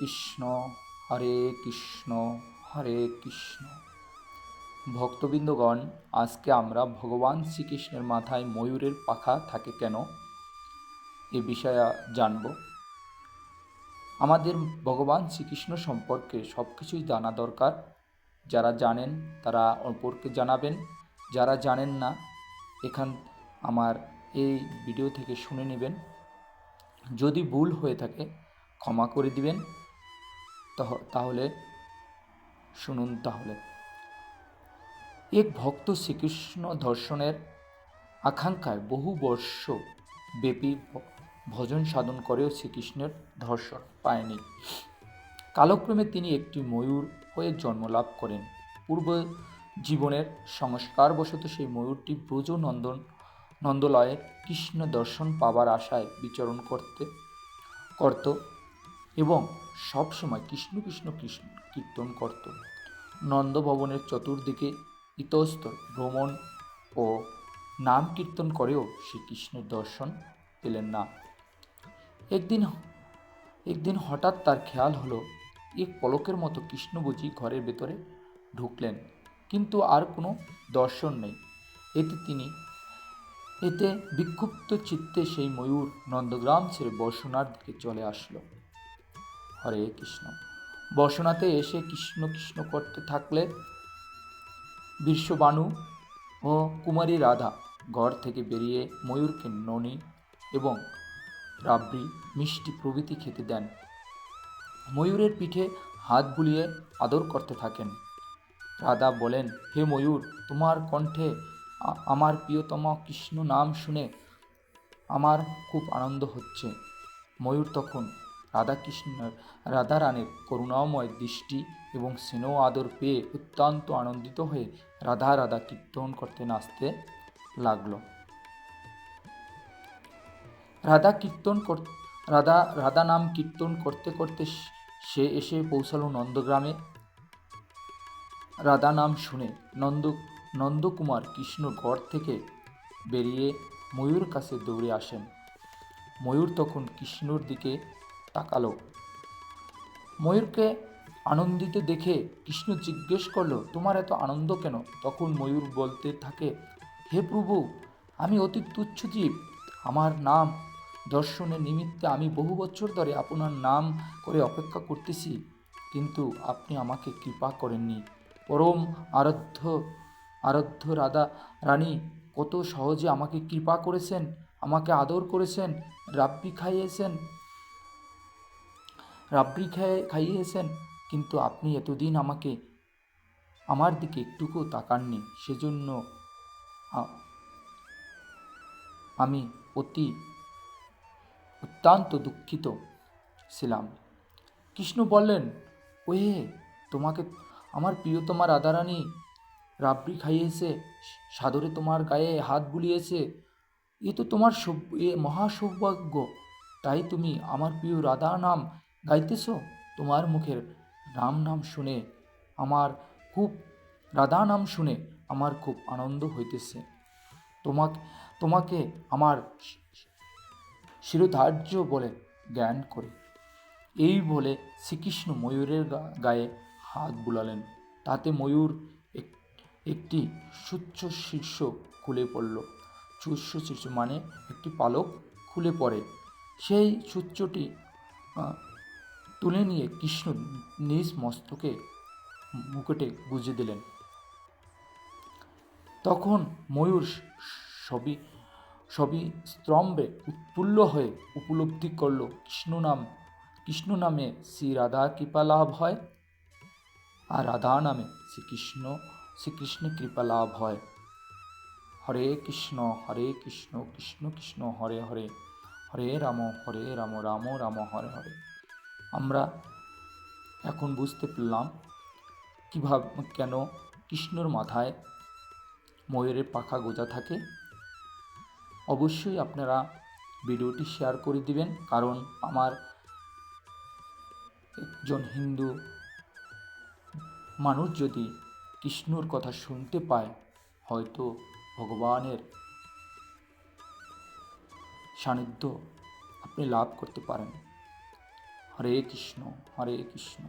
কৃষ্ণ, হরে কৃষ্ণ হরে কৃষ্ণ। ভক্তবৃন্দগণ, আজকে আমরা ভগবান শ্রীকৃষ্ণের মাথায় ময়ূরের পাখা থাকে কেন? এ বিষয়ে জানব। আমাদের ভগবান শ্রীকৃষ্ণ সম্পর্কে সব কিছুই জানা দরকার। যারা জানেন, তারা অপরকে জানাবেন। যারা জানেন না, এখান আমার এই ভিডিও থেকে শুনে নেবেন। যদি ভুল হয়ে থাকে, ক্ষমা করে দিবেন। তাহলে শুনুন তাহলে। এক ভক্ত শ্রীকৃষ্ণ দর্শনের আকাঙ্ক্ষায় বহু বর্ষ ব্যাপী ভজন সাধন করেও শ্রীকৃষ্ণের ধর্ষণ পায়নি। কালক্রমে তিনি একটি ময়ূর হয়ে জন্ম লাভ করেন। পূর্ব জীবনের সংস্কারবশত সেই ময়ূরটি ব্রজ নন্দন নন্দলয়ে কৃষ্ণ দর্শন পাবার আশায় বিচরণ করতে, করত। এবং সবসময় কৃষ্ণ কৃষ্ণ কৃষ্ণ কীর্তন করত। নন্দভবনের চতুর্দিকে ইতস্তর ভ্রমণ ও নাম কীর্তন করেও সে কৃষ্ণের দর্শন পেলেন না। একদিন একদিন হঠাৎ তার খেয়াল হলো, এক পলকের মতো কৃষ্ণ বুঝি ঘরের ভেতরে ঢুকলেন, কিন্তু আর কোনো দর্শন নেই। এতে তিনি, এতে বিক্ষুব্ধ চিত্তে সেই ময়ূর নন্দগ্রাম ছেড়ে বর্ষণার দিকে চলে আসলো। হরে কৃষ্ণ। বর্ষণাতে এসে কৃষ্ণ কৃষ্ণ করতে থাকলে বিশ্ববানু ও কুমারী রাধা ঘর থেকে বেরিয়ে ময়ূরকে ননি এবং রাবড়ি মিষ্টি প্রভৃতি খেতে দেন। ময়ূরের পিঠে হাত বুলিয়ে আদর করতে থাকেন। রাধা বলেন, হে ময়ূর, তোমার কণ্ঠে আমার প্রিয়তম কৃষ্ণ নাম শুনে আমার খুব আনন্দ হচ্ছে। ময়ূর তখন রাধাকৃষ্ণের রাধারানীর করুণাময় দৃষ্টি এবং স্নেহ আদর পেয়ে অত্যন্ত আনন্দিত হয়ে রাধা রাধা কীর্তন করতে নাচতে লাগল। রাধা কীর্তন কর, রাধা রাধা নাম কীর্তন করতে করতে সে- এসে পৌঁছালো নন্দগ্রামে। রাধা নাম শুনে নন্দ, নন্দকুমার কৃষ্ণ ঘর থেকে বেরিয়ে ময়ূর কাছে দৌড়ে আসেন। ময়ূর তখন কৃষ্ণর দিকে তাকালো। ময়ূরকে আনন্দিত দেখে কৃষ্ণ জিজ্ঞেস করল, তোমার এত আনন্দ কেন? তখন ময়ূর বলতে থাকে, হে প্রভু, আমি অতি তুচ্ছ জীব। আমার নাম দর্শনের নিমিত্তে আমি বহু বছর ধরে আপনার নাম করে অপেক্ষা করতেছি, কিন্তু আপনি আমাকে কৃপা করেননি। পরম আরাধ্য আরাধ্য রাধা রানী, কত সহজে আমাকে কৃপা করেছেন, আমাকে আদর করেছেন, রাব্বি খাইয়েছেন রাবড়ি খেয়ে, খাইয়েছেন, কিন্তু আপনি এতদিন আমাকে আমার দিকে একটুকু তাকাননি, সেজন্য আমি অতি অত্যন্ত দুঃখিত ছিলাম। কৃষ্ণ বললেন, ওহে, তোমাকে, আমার প্রিয়তমা রাধারানী রাবড়ি খাইয়েছে, সাদরে তোমার গায়ে হাত বুলিয়েছে, এ তো তোমার এ মহা সৌভাগ্য, তাই তুমি আমার প্রিয় রাধা নাম গাইতেছ? তোমার মুখের রাম নাম শুনে আমার খুব রাধা নাম শুনে আমার খুব আনন্দ হইতেছে। তোমাকে তোমাকে আমার শিরোধার্য বলে জ্ঞান করে। এই বলে শ্রীকৃষ্ণ ময়ূরের গায়ে হাত বুলালেন। তাতে ময়ূর এক- একটি সুচ্ছ শীর্ষ খুলে পড়ল। সুচ্ছ শীর্ষ মানে একটি পালক খুলে পড়ে। সেই আহ, তুলে নিয়ে কৃষ্ণ নিজ মস্তকে মুকুটে গুজে দিলেন। তখন ময়ূর সবই সবই স্তম্ভে উৎফুল্ল হয়ে উপলব্ধি করল, কৃষ্ণ নাম, কৃষ্ণ নামে শ্রী রাধা কৃপা লাভ হয় আর রাধা নামে শ্রীকৃষ্ণ শ্রীকৃষ্ণ কৃপা লাভ হয়। হরে কৃষ্ণ হরে কৃষ্ণ কৃষ্ণ কৃষ্ণ, হরে হরে হরে রাম হরে রাম রাম রাম, হরে হরে। আমরা এখন বুঝতে পারলাম কীভাবে, কেন কৃষ্ণর মাথায় ময়ূরের পাখা গোজা থাকে। অবশ্যই আপনারা ভিডিওটি শেয়ার করে দিবেন, কারণ আমার একজন হিন্দু মানুষ যদি কৃষ্ণর কথা শুনতে পায়, হয়তো ভগবানের সান্নিধ্য আপনি লাভ করতে পারেন। হরে কৃষ্ণ হরে কৃষ্ণ।